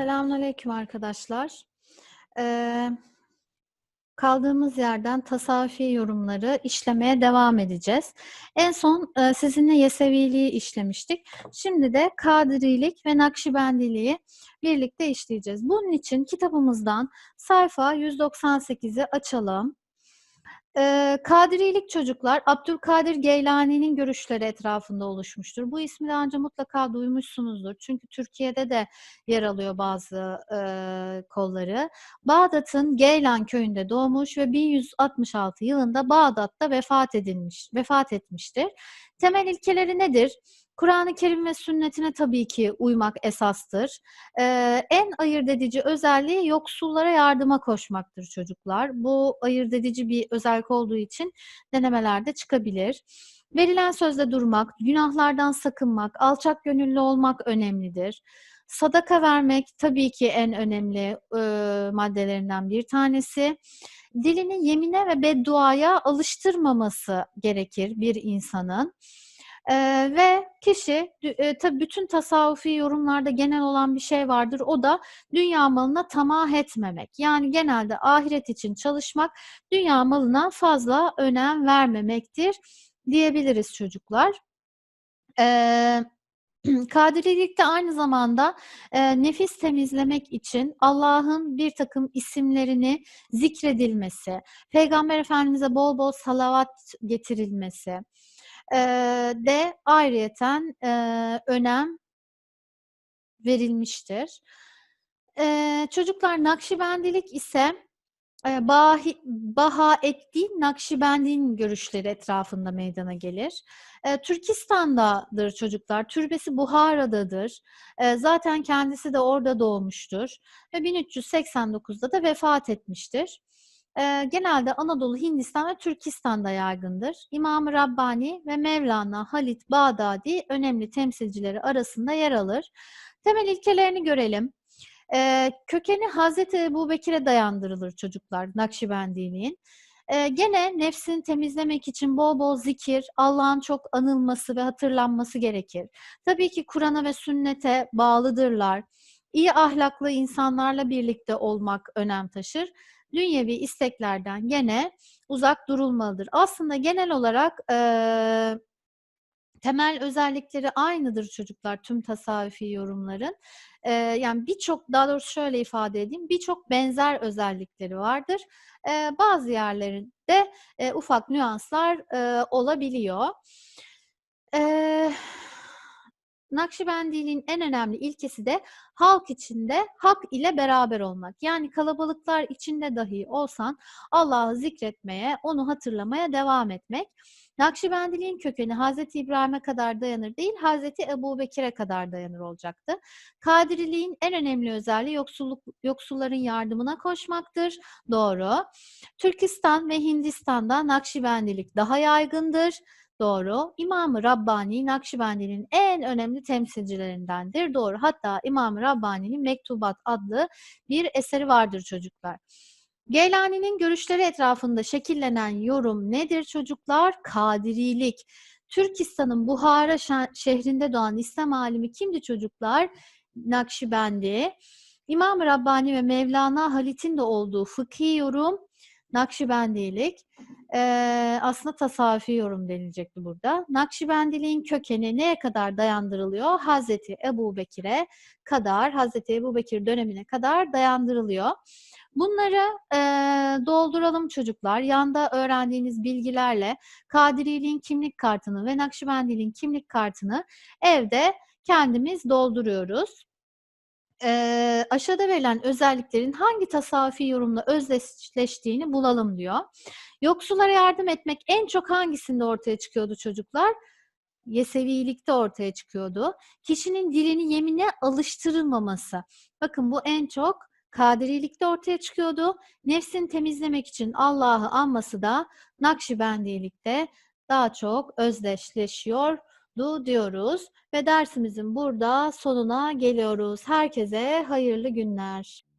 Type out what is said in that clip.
Selamünaleyküm arkadaşlar. Eee, kaldığımız yerden tasavvufi yorumları işlemeye devam edeceğiz. En son e, sizinle Yeseviliği işlemiştik. Şimdi de Kadirilik ve Nakşibendiliği birlikte işleyeceğiz. Bunun için kitabımızdan sayfa 198'i açalım. Ee, Kadirilik çocuklar Abdülkadir Geylani'nin görüşleri etrafında oluşmuştur. Bu ismi daha önce mutlaka duymuşsunuzdur. Çünkü Türkiye'de de yer alıyor bazı e, kolları. Bağdat'ın Geylan köyünde doğmuş ve 1166 yılında Bağdat'ta vefat edilmiş, vefat etmiştir. Temel ilkeleri nedir? Kur'an-ı Kerim ve sünnetine tabii ki uymak esastır. Ee, en ayırt edici özelliği yoksullara yardıma koşmaktır çocuklar. Bu ayırt edici bir özellik olduğu için denemelerde çıkabilir. Verilen sözde durmak, günahlardan sakınmak, alçak gönüllü olmak önemlidir. Sadaka vermek tabii ki en önemli e, maddelerinden bir tanesi. Dilini yemine ve bedduaya alıştırmaması gerekir bir insanın. Ee, ve kişi e, tabii bütün tasavvufi yorumlarda genel olan bir şey vardır. O da dünya malına tamah etmemek. Yani genelde ahiret için çalışmak, dünya malına fazla önem vermemektir diyebiliriz çocuklar. Ee, Kadirilikte aynı zamanda e, nefis temizlemek için Allah'ın bir takım isimlerini zikredilmesi, Peygamber Efendimiz'e bol bol salavat getirilmesi, e, de ayrıyeten e, önem verilmiştir. E, çocuklar Nakşibendilik ise Bahi, Bahaeddin Nakşibendi'nin görüşleri etrafında meydana gelir. E, Türkistan'dadır çocuklar. Türbesi Buhara'dadır. E, zaten kendisi de orada doğmuştur. Ve 1389'da da vefat etmiştir e, genelde Anadolu, Hindistan ve Türkistan'da yaygındır. İmam-ı Rabbani ve Mevlana Halit Bağdadi önemli temsilcileri arasında yer alır. Temel ilkelerini görelim. E, kökeni Hazreti Ebu Bekir'e dayandırılır çocuklar Nakşibendiliğin. E, gene nefsini temizlemek için bol bol zikir, Allah'ın çok anılması ve hatırlanması gerekir. Tabii ki Kur'an'a ve sünnete bağlıdırlar. İyi ahlaklı insanlarla birlikte olmak önem taşır dünyevi isteklerden gene uzak durulmalıdır. Aslında genel olarak e, temel özellikleri aynıdır çocuklar tüm tasavvufi yorumların. E, yani birçok daha doğrusu şöyle ifade edeyim birçok benzer özellikleri vardır. E, bazı yerlerinde e, ufak nüanslar e, olabiliyor. Eee Nakşibendiliğin en önemli ilkesi de halk içinde hak ile beraber olmak. Yani kalabalıklar içinde dahi olsan Allah'ı zikretmeye, onu hatırlamaya devam etmek. Nakşibendiliğin kökeni Hazreti İbrahim'e kadar dayanır değil, Hazreti Ebu Bekir'e kadar dayanır olacaktı. Kadiriliğin en önemli özelliği yoksulluk, yoksulların yardımına koşmaktır. Doğru. Türkistan ve Hindistan'da Nakşibendilik daha yaygındır. Doğru. İmam-ı Rabbani Nakşibendi'nin en önemli temsilcilerindendir. Doğru. Hatta İmam-ı Rabbani'nin Mektubat adlı bir eseri vardır çocuklar. Geylani'nin görüşleri etrafında şekillenen yorum nedir çocuklar? Kadirilik. Türkistan'ın Buhara şehrinde doğan İslam alimi kimdi çocuklar? Nakşibendi. İmam-ı Rabbani ve Mevlana Halit'in de olduğu fıkhi yorum Nakşibendilik e, aslında tasavvufi yorum denilecekti burada. Nakşibendiliğin kökeni neye kadar dayandırılıyor? Hazreti Ebu Bekir'e kadar, Hazreti Ebu Bekir dönemine kadar dayandırılıyor. Bunları e, dolduralım çocuklar. Yanda öğrendiğiniz bilgilerle Kadiriliğin kimlik kartını ve Nakşibendiliğin kimlik kartını evde kendimiz dolduruyoruz e, aşağıda verilen özelliklerin hangi tasavvufi yorumla özdeşleştiğini bulalım diyor. Yoksullara yardım etmek en çok hangisinde ortaya çıkıyordu çocuklar? Yesevilikte ortaya çıkıyordu. Kişinin dilini yemine alıştırılmaması. Bakın bu en çok Kadirilikte ortaya çıkıyordu. Nefsini temizlemek için Allah'ı anması da Nakşibendilikte daha çok özdeşleşiyor diyoruz ve dersimizin burada sonuna geliyoruz. Herkese hayırlı günler.